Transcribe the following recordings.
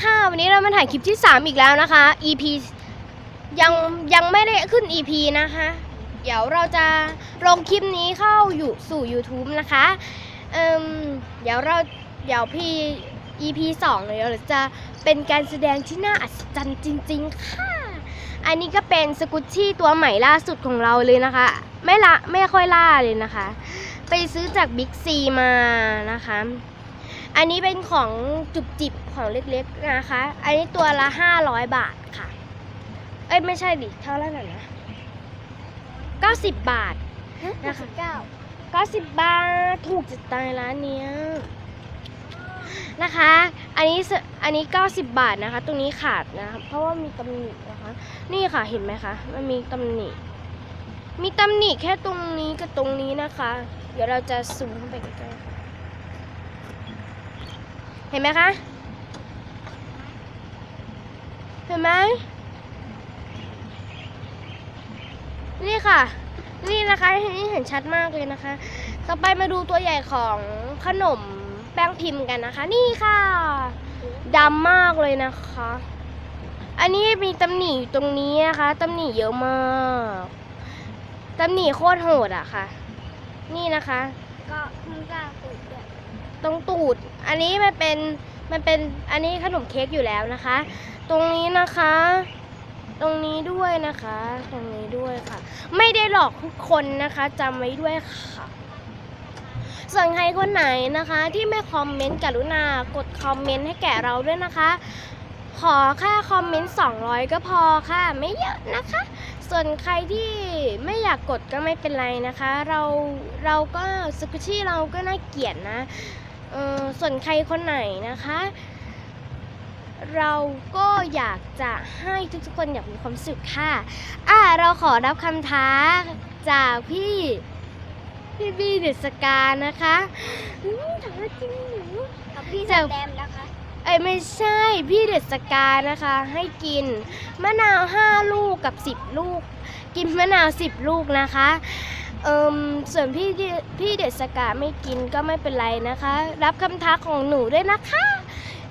ค่ะ วันนี้เรามาถ่ายคลิปที่ 3 อีกแล้วนะคะ EP ยังยังไม่ได้ขึ้น EP นะคะ เดี๋ยวเราจะลงคลิปนี้เข้าอยู่สู่ YouTube นะคะเอิ่มเดี๋ยวเราเดี๋ยวพี่ EP 2เดี๋ยวเราจะเป็นการแสดงที่น่าอัศจรรย์จริง ๆ ค่ะ อันนี้ก็เป็นสกุชชี่ตัวใหม่ล่าสุดของเราเลยนะคะ ไม่ละไม่ค่อยล่าเลยนะคะ ไปซื้อจากบิ๊กซีมานะคะ อันนี้เป็นของจุบจิบของเล็กๆนะคะ อันนี้ตัวละ500บาทค่ะ เอ้ยไม่ใช่ดิ เท่าไหร่นะ90บาทนะคะ90บาทถูกจะตายร้านเนี้ยนะคะ อันนี้สอันนี้ 90 บาทนะคะ ตรงนี้ขาดนะคะ เพราะว่ามีตำหนินะคะ นี่ค่ะเห็นไหมคะ มันมีตำหนิ มีตำหนิแค่ตรงนี้กับตรงนี้นะคะ เดี๋ยวเราจะซูมเข้าไปใกล้ๆ เห็นไหมคะ เห็นไหมนี่ค่ะ นี่นะคะนี่เห็นชัดมากเลยนะคะ ต่อไปมาดูตัวใหญ่ของขนมแป้งพิมพ์กันนะคะ นี่ค่ะดำมากเลยนะคะ อันนี้มีตำหนิอยู่ตรงนี้นะคะตำหนิเยอะมากตำหนิโคตรโหดอะค่ะ นี่นะคะ ก็ข้าปลูกด้วย ตรงตูด อันนี้มันเป็นมันเป็นอันนี้ขนมเค้กอยู่แล้วนะคะ ตรงนี้นะคะ ตรงนี้ด้วยนะคะ ตรงนี้ด้วยค่ะ ไม่ได้หลอกทุกคนนะคะจำไว้ด้วยค่ะส่วนใครคนไหนนะคะ ที่ไม่คอมเมนต์กรุณากดคอมเมนต์ให้แก่เราด้วยนะคะ ขอแค่คอมเมนต์ 200 ก็พอค่ะ ไม่เยอะนะคะ ส่วนใครที่ไม่อยากกดก็ไม่เป็นไรนะคะ เราเราก็สกุชี่เราก็น่าเกลียดนะ ส่วนใครคนไหนนะคะ เราก็อยากจะให้ทุกๆคนอยากมีความสุขค่ะ อ่าเราขอรับคำท้าจากพี่พี่บีเดสกานะคะอืมถามว่าจริงหนูกับพี่จะแดมนะคะ เอ้ยไม่ใช่พี่เดสกานะคะ ให้กินมะนาว 5 ลูกกับ 10 ลูก กินมะนาว 10 ลูกนะคะ เอิมส่วนพี่เดพี่เดสกาไม่กินก็ไม่เป็นไรนะคะ รับคำท้าของหนูด้วยนะคะ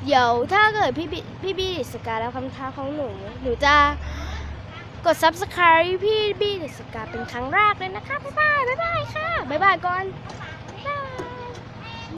เดี๋ยวถ้าเกิดพี่บิพี่บีเดสการับคำท้าของหนู หนูจะกด subscribe พี่บีเดสกาเป็นครั้งแรกเลยนะคะบ๊ายบายบ๊ายบายค่ะบ๊ายบายก่อนบ๊ายบาย